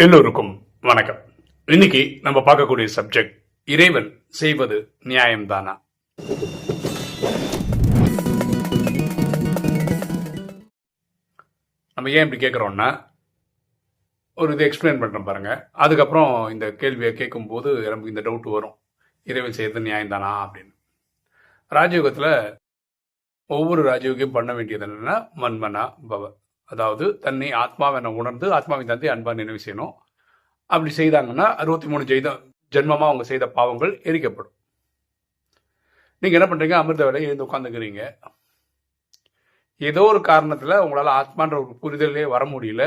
எல்லோருக்கும் வணக்கம். இன்னைக்கு நம்ம பார்க்கக்கூடிய சப்ஜெக்ட் இறைவன் செய்வது நியாயம்தானா? நம்ம ஏன் இப்படி கேட்குறோம்னா ஒரு இது எக்ஸ்பிளைன் பண்ணுறேன் பாருங்க. அதுக்கப்புறம் இந்த கேள்வியை கேட்கும்போது நமக்கு இந்த டவுட் வரும். இறைவன் செய்வது நியாயம்தானா அப்படின்னு. ராஜயோகத்தில் ஒவ்வொரு ராஜயோகியும் பண்ண வேண்டியது என்னென்னா மன்மனா பவ. அதாவது தன்னை ஆத்மாவென உணர்ந்து ஆத்மாவின் தந்தை அன்பா நினைவு செய்யணும். அப்படி செய்தாங்கன்னா அறுபத்தி மூணு ஜெய்த ஜென்மமாக அவங்க செய்த பாவங்கள் எரிக்கப்படும். நீங்கள் என்ன பண்ணுறீங்க அமிர்த வேலை எழுந்து உட்காந்துக்கிறீங்க ஏதோ ஒரு காரணத்தில் உங்களால் ஆத்மான்ற ஒரு புரிதலே வர முடியல.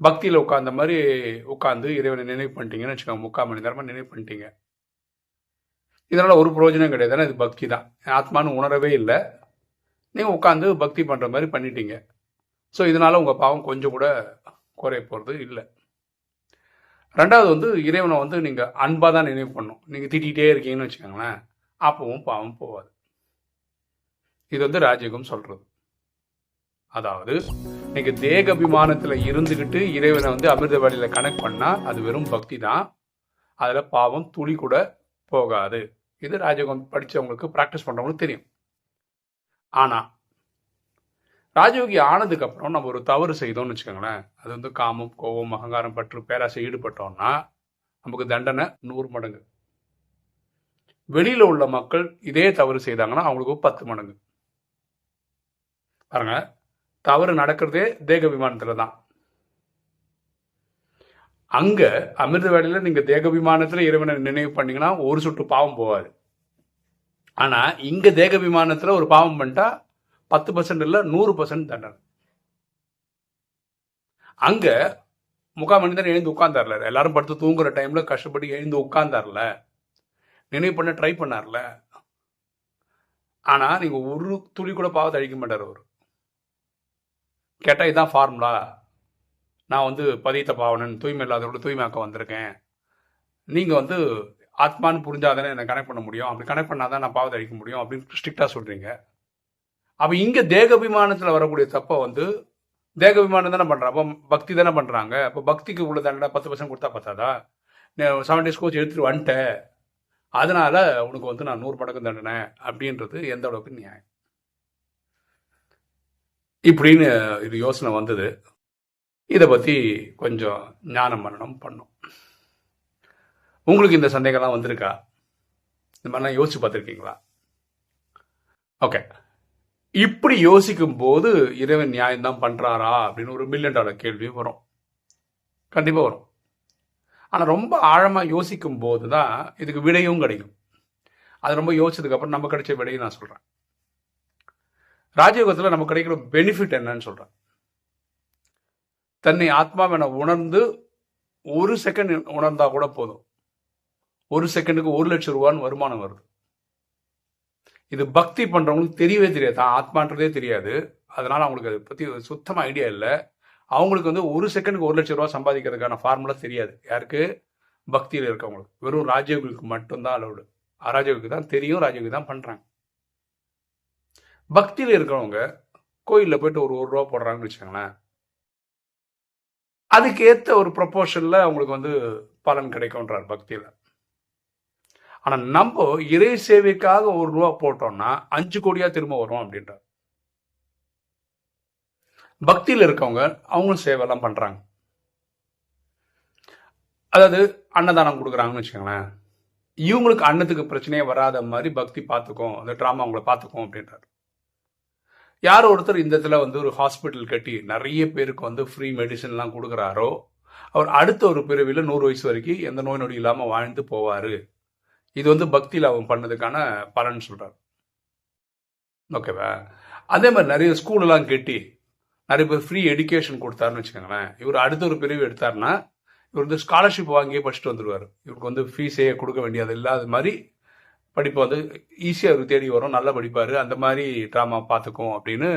பக்தியில் உட்காந்த மாதிரி உட்காந்து இறைவனை நினைவு பண்ணிட்டீங்கன்னு வச்சுக்கோங்க. முக்கால் மணி நேரமாக நினைவு பண்ணிட்டீங்க. இதனால் ஒரு பிரயோஜனம் கிடையாது ஏன்னா இது பக்தி தான். ஆத்மான்னு உணரவே இல்லை. நீங்கள் உட்காந்து பக்தி பண்ணுற மாதிரி பண்ணிட்டீங்க. ஸோ இதனால் உங்கள் பாவம் கொஞ்சம் கூட குறைய போகிறது இல்லை. ரெண்டாவது வந்து இறைவனை வந்து நீங்கள் அன்பாக தான் நினைவு பண்ணும் நீங்கள் திட்டிகிட்டே இருக்கீங்கன்னு வச்சுக்கோங்களேன் அப்பவும் பாவம் போகாது இது வந்து ராஜயோகம் சொல்கிறது அதாவது நீங்கள் தேக அபிமானத்தில் இருந்துக்கிட்டு இறைவனை வந்து அமிர்த வழியில கனெக்ட் பண்ணால் அது வெறும் பக்தி தான். அதில் பாவம் துளி கூட போகாது. இது ராஜயோகம் படித்தவங்களுக்கு ப்ராக்டிஸ் பண்ணுறவங்களுக்கு தெரியும். ஆனால் ராஜயோகி ஆனதுக்கு அப்புறம் நம்ம ஒரு தவறு செய்தோம்னு வச்சுக்கோங்களேன். அது வந்து காமம் கோபம் அகங்காரம் பற்று பேராசை ஈடுபட்டோம்னா நமக்கு தண்டனை நூறு மடங்கு. வெளியில உள்ள மக்கள் இதே தவறு செய்தாங்கன்னா அவங்களுக்கு பத்து மடங்கு. பாருங்க தவறு நடக்கிறதே தேக விமானத்துல தான். அங்க அமிர்த வேலையில நீங்க தேக விமானத்துல இறைவனை நினைவு பண்ணீங்கன்னா ஒரு சுட்டு பாவம் போவாது. ஆனா இங்க தேக விமானத்துல ஒரு பாவம் பண்ணிட்டா பத்து பர்சன்ட் இல்லை நூறு பர்சன்ட் தண்டனை. அங்க முக்கால் மணி நேரம் எழுந்து உட்கார்ந்தார்ல. எல்லாரும் படுத்து தூங்குற டைம்ல கஷ்டப்பட்டு எழுந்து உட்கார்ந்தார்ல. நினைவு பண்ண ட்ரை பண்ணார்ல. ஆனா நீங்க ஒரு துளி கூட பாவத்தை அழிக்க மாட்டார் அவர். கேட்டா இதுதான் ஃபார்முலா நான் வந்து பதித்த பாவனன் தூய்மை இல்லாதவரோட தூய்மையாக்க வந்திருக்கேன். நீங்க வந்து ஆத்மான்னு புரிஞ்சாதானே என்னை கனெக்ட் பண்ண முடியும். அப்படி கனெக்ட் பண்ணாதான் நான் பாவத்தை அழிக்க முடியும் அப்படின்னு ஸ்ட்ரிக்டாக சொல்றீங்க. அப்ப இங்க தேகாபிமானத்துல வரக்கூடிய தப்ப வந்து தேகாபிமானம் தானே பண்ணுறான் அப்போ பக்தி தானே பண்றாங்க. அப்ப பக்திக்கு உள்ள தாண்டா பத்து பர்சன்ட் கொடுத்தா பத்தாதா? செவன் டேஸ் கோச் எடுத்துட்டு வந்துட்டேன் அதனால உனக்கு வந்து நான் நூறு படக்கம் தண்டனை அப்படின்றது எந்த அளவுக்கு நியாயம்? இப்படின்னு இது யோசனை வந்தது. இதை பத்தி கொஞ்சம் ஞான மரணம் பண்ணும். உங்களுக்கு இந்த சந்தேகம்லாம் வந்திருக்கா? இந்த மாதிரிலாம் யோசிச்சு பார்த்துருக்கீங்களா? ஓகே இப்படி யோசிக்கும் போது இறைவன் நியாயம் தான் பண்றாரா அப்படின்னு ஒரு மில்லியன் டாலர் கேள்வியும் வரும். கண்டிப்பா வரும். ஆனா ரொம்ப ஆழமா யோசிக்கும் போது தான் இதுக்கு விடையும் கிடைக்கும். அது ரொம்ப யோசிச்சதுக்கு அப்புறம் நம்ம கிடைச்ச விடையும் நான் சொல்றேன். ராஜயோகத்தில் நமக்கு கிடைக்கிற பெனிஃபிட் என்னன்னு சொல்றேன். தன்னை ஆத்மாவென உணர்ந்து ஒரு செகண்ட் உணர்ந்தா கூட போதும். ஒரு செகண்டுக்கு ஒரு லட்சம் ரூபான்னு வருமானம் வருது. இது பக்தி பண்றவங்களுக்கு தெரியவே தெரியாது. தான் ஆத்மான்றதே தெரியாது. அதனால அவங்களுக்கு அதை பத்தி சுத்தமா ஐடியா இல்லை. அவங்களுக்கு வந்து ஒரு செகண்டுக்கு ஒரு லட்சம் ரூபா சம்பாதிக்கிறதுக்கான ஃபார்முலா தெரியாது. யாருக்கு? பக்தியில் இருக்கவங்களுக்கு. வெறும் ராஜயோகிக்கு மட்டும்தான் அலவுடு அராஜயோகிக்கு தான் தெரியும் ராஜயோகி தான் பண்றாங்க. பக்தியில் இருக்கிறவங்க கோயிலில் போயிட்டு ஒரு ஒரு ரூபா போடுறாங்கன்னு வச்சுக்கோங்களேன். அதுக்கு ஒரு ப்ரொபோஷனில் அவங்களுக்கு வந்து பலன் கிடைக்கும்ன்றார் பக்தியில். ஆனா நம்ம இறை சேவைக்காக ஒரு ரூபா போட்டோம்னா அஞ்சு கோடியா திரும்ப வரும் அப்படின்றார். பக்தியில் இருக்கவங்க அவங்களும் சேவைலாம் பண்றாங்க. அதாவது அன்னதானம் கொடுக்குறாங்கன்னு வச்சுக்கோங்களேன். இவங்களுக்கு அன்னத்துக்கு பிரச்சனையே வராத மாதிரி பக்தி பார்த்துக்கும் அந்த ட்ராமா அவங்கள பார்த்துக்கும் அப்படின்றார். யார் ஒருத்தர் இந்த இடத்துல வந்து ஒரு ஹாஸ்பிட்டல் கட்டி நிறைய பேருக்கு வந்து ஃப்ரீ மெடிசன்லாம் கொடுக்குறாரோ அவர் அடுத்த ஒரு பிறவியில் நூறு வயசு வரைக்கும் எந்த நோய் நொடி இல்லாமல் வாழ்ந்து போவார். இது வந்து பக்தியில் அவன் பண்ணதுக்கான பலன் சொல்கிறார் ஓகேவா அதே மாதிரி நிறைய ஸ்கூலெல்லாம் கட்டி நிறைய பேர் ஃப்ரீ எஜுகேஷன் கொடுத்தாருன்னு வச்சுக்கோங்களேன். இவர் அடுத்த ஒரு பிரிவு எடுத்தாருன்னா இவர் வந்து ஸ்காலர்ஷிப் வாங்கியே படிச்சுட்டு வந்துடுவார் இவருக்கு வந்து ஃபீஸே கொடுக்க வேண்டியது இல்லாத மாதிரி படிப்பு வந்து ஈஸியாக அவருக்கு தேடி வரும் நல்லா படிப்பார் அந்த மாதிரி ட்ராமா பார்த்துக்கும் அப்படின்னு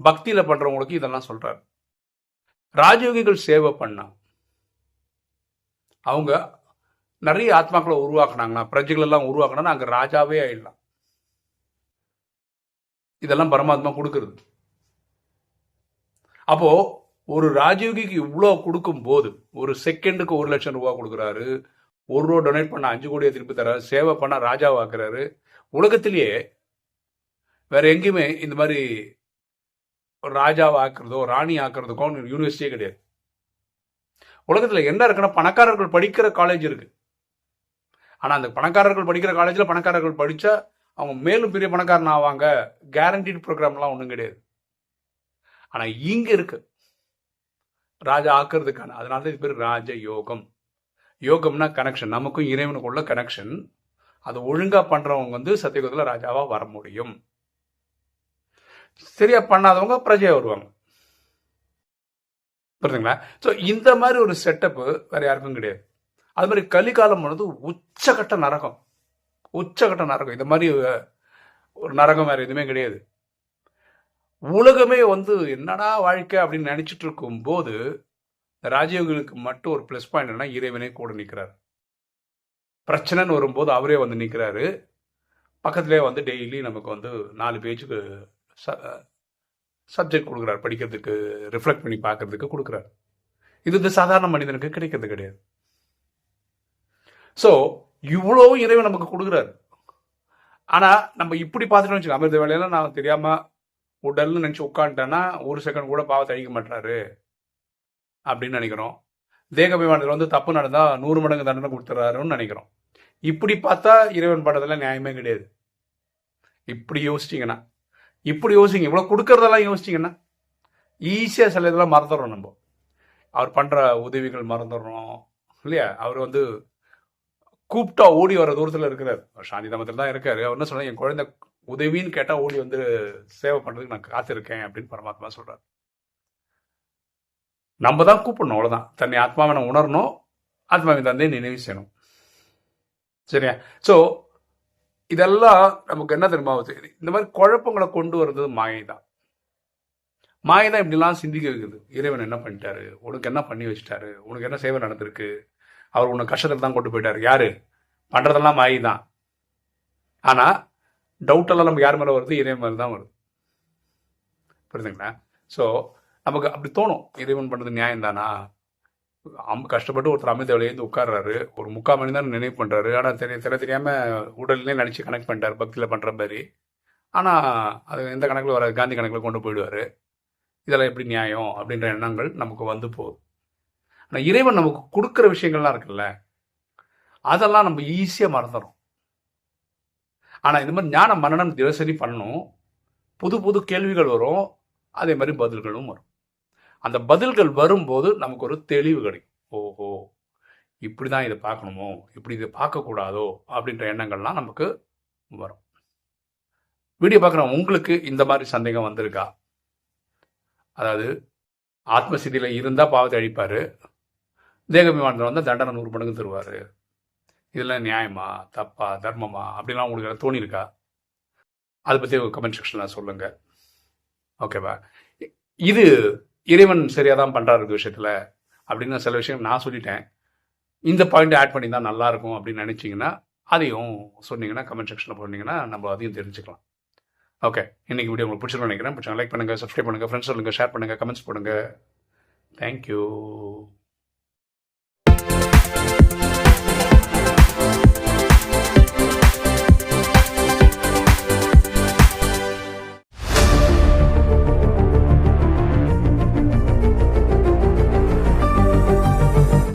பக்தியில் பண்ணுறவங்களுக்கு இதெல்லாம் சொல்கிறார் ராஜயோகிகள் சேவை பண்ணா அவங்க நிறைய ஆத்மாக்களை உருவாக்குனாங்கன்னா பிரஜைகள் எல்லாம் உருவாக்குனா அங்கே ராஜாவே ஆயிடலாம். இதெல்லாம் பரமாத்மா கொடுக்கறது. அப்போ ஒரு ராஜீவ்கிக்கு இவ்வளோ கொடுக்கும் போது ஒரு செகண்டுக்கு ஒரு லட்சம் ரூபா கொடுக்குறாரு ஒரு ரூபா டொனேட் பண்ண அஞ்சு கோடியை திருப்பி தர்றாரு சேவை பண்ண ராஜாவாக்குறாரு உலகத்திலேயே வேற எங்கேயுமே இந்த மாதிரி ஒரு ராஜாவை ஆக்குறதோ ராணி ஆக்குறதுக்கோ யூனிவர்சிட்டியே கிடையாது. உலகத்தில் என்ன இருக்குன்னா பணக்காரர்கள் படிக்கிற காலேஜ் இருக்குது ஆனால் அந்த பணக்காரர்கள் படிக்கிற காலேஜில் பணக்காரர்கள் படித்தா அவங்க மேலும் பெரிய பணக்காரன் ஆவாங்க. கேரண்டீட் ப்ரோக்ராம்லாம் ஒன்றும் கிடையாது. ஆனால் இங்கே இருக்கு. ராஜா ஆக்குறதுக்கான அதனால தான் இது பேர் ராஜ யோகம். யோகம்னா கனெக்ஷன் நமக்கும் இறைவனுக்குள்ள கனெக்ஷன் அது ஒழுங்காக பண்ணுறவங்க வந்து சத்தியகுதத்தில் ராஜாவாக வர முடியும். சரியா பண்ணாதவங்க பிரஜையாக வருவாங்க. புரியுதுங்களா ஸோ இந்த மாதிரி ஒரு செட்டப்பு வேற யாருக்கும் கிடையாது. அது மாதிரி கலிகாலம் வந்து உச்சகட்ட நரகம். உச்சகட்ட நரகம். இந்த மாதிரி ஒரு நரகம் வேறு எதுவுமே கிடையாது. உலகமே வந்து என்னடா வாழ்க்கை அப்படின்னு நினச்சிட்டு இருக்கும் போது ராஜயோகிகளுக்கு மட்டும் ஒரு ப்ளஸ் பாயிண்ட் என்ன இறைவனே கூட நிற்கிறார் பிரச்சனைன்னு வரும்போது அவரே வந்து நிற்கிறாரு பக்கத்துலேயே வந்து டெய்லி நமக்கு வந்து நாலு பேஜுக்கு சப்ஜெக்ட் கொடுக்குறாரு. படிக்கிறதுக்கு ரிஃப்ளெக்ட் பண்ணி பார்க்கறதுக்கு கொடுக்குறாரு. இது வந்து சாதாரண மனிதனுக்கு கிடைக்கிறது கிடையாது. ஸோ இவ்வளோ இறைவன் நமக்கு கொடுக்குறாரு. ஆனால் நம்ம இப்படி பார்த்துட்டோம் வச்சுக்கோங்க அமிர்த வேலையில நான் தெரியாமல் உடல்னு நினச்சி உட்காந்துட்டேன்னா ஒரு செகண்ட் கூட பாவத்தை அழிக்க மாட்டாரு அப்படின்னு நினைக்கிறோம். தேகபிமானத்தில் வந்து தப்பு நடந்தால் நூறு மடங்கு தண்டனை கொடுத்துறாருன்னு நினைக்கிறோம். இப்படி பார்த்தா இறைவன் படத்தில் நியாயமே கிடையாது. இப்படி யோசிச்சிங்கன்னா இப்படி யோசிங்க இவ்வளோ கொடுக்கறதெல்லாம் யோசிச்சிங்கன்னா ஈஸியாக சில இதெல்லாம் மறந்துடுறோம் நம்ம. அவர் பண்ணுற உதவிகள் மறந்துடுறோம் இல்லையா? அவர் வந்து கூப்பிட்டா ஓடி வர தூரத்தில் இருக்கிறார். சாந்தி தமத்தில் தான் இருக்காரு. அவர் என்ன சொல்ல என் குழந்தை உதவின்னு கேட்டால் ஓடி வந்து சேவை பண்ணுறதுக்கு நான் காத்திருக்கேன் அப்படின்னு பரமாத்மா சொல்கிறார் நம்ம தான் கூப்பிடணும் அவ்வளோதான் தன்னை ஆத்மாவை நான் உணரணும் ஆத்மாவின் தந்தையை நினைவு செய்யணும். சரியா? ஸோ இதெல்லாம் நமக்கு என்ன தெரியுமா இந்த மாதிரி குழப்பங்களை கொண்டு வர்றது மாயை தான் மாயை தான் இப்படிலாம் சிந்திக்க வைக்குது. இறைவன் என்ன பண்ணிட்டாரு? உனக்கு என்ன பண்ணி வச்சுட்டாரு? உனக்கு என்ன சேவை நடந்திருக்கு? அவர் உன்னை கஷ்டத்தில் தான் கொண்டு போயிட்டாரு. யாரு? பண்ணுறதெல்லாம் மாயி தான். ஆனால் டவுட்டெல்லாம் நமக்கு யார் மேலே வருது? இதே மாதிரி தான் வருது. புரியுதுங்களா ஸோ நமக்கு அப்படி தோணும். இறைவன் பண்ணுறது நியாயம் தானா? கஷ்டப்பட்டு ஒருத்தர் அமைந்த வழியேந்து உட்கார்றாரு. ஒரு முக்கால் மணி தான் நினைவு பண்ணுறாரு ஆனால் தெரிய தெரிய தெரியாமல் உடல்லே நினச்சி கனெக்ட் பண்ணிட்டார் பக்தியில் பண்ணுற மாதிரி. ஆனால் அது எந்த கணக்கில் வராது? காந்தி கணக்கில் கொண்டு போயிடுவார். இதெல்லாம் எப்படி நியாயம்? அப்படின்ற எண்ணங்கள் நமக்கு வந்து போகுது. ஆனால் இறைவன் நமக்கு கொடுக்குற விஷயங்கள்லாம் இருக்குல்ல அதெல்லாம் நம்ம ஈஸியாக மறந்துடும் ஆனால் இந்த மாதிரி ஞான மரணம் தினசரி பண்ணணும். புது புது கேள்விகள் வரும். அதே மாதிரி பதில்களும் வரும். அந்த பதில்கள் வரும்போது நமக்கு ஒரு தெளிவு கிடைக்கும். ஓஹோ இப்படி தான் இதை பார்க்கணுமோ? இப்படி இதை பார்க்கக்கூடாதோ? அப்படின்ற எண்ணங்கள்லாம் நமக்கு வரும். வீடியோ பார்க்குற உங்களுக்கு இந்த மாதிரி சந்தேகம் வந்திருக்கா? அதாவது ஆத்மசிதியில் இருந்தால் பாவத்தை அழிப்பார். தேகபிமானத்தில் வந்தால் தண்டனை நூறு மடங்கு தருவார். இதெல்லாம் நியாயமா? தப்பா? தர்மமா? அப்படிலாம் உங்களுக்கு தோணியிருக்கா? அதை பற்றி கமெண்ட் செக்ஷனில் சொல்லுங்கள் ஓகேவா இது இறைவன் சரியாக தான் பண்ணுறாரு விஷயத்தில் அப்படின்னு சில விஷயம் நான் சொல்லிட்டேன். இந்த பாயிண்ட் ஆட் பண்ணி தான் நல்லாயிருக்கும் அப்படின்னு நினச்சிங்கன்னா அதையும் சொன்னீங்கன்னா கமெண்ட் செக்ஷனில் போனீங்கன்னா நம்ம அதையும் தெரிஞ்சுக்கலாம். ஓகே இன்னைக்கு வீடியோ உங்களுக்கு பிடிச்சிருக்கோம் நினைக்கிறேன். பிடிச்சா லைக் பண்ணுங்கள் சப்ஸ்கிரைப் பண்ணுங்கள் ஃப்ரெண்ட்ஸ் சொல்லுங்கள் ஷேர் பண்ணுங்கள் கமெண்ட்ஸ் பண்ணுங்கள் தேங்க்யூ Thank you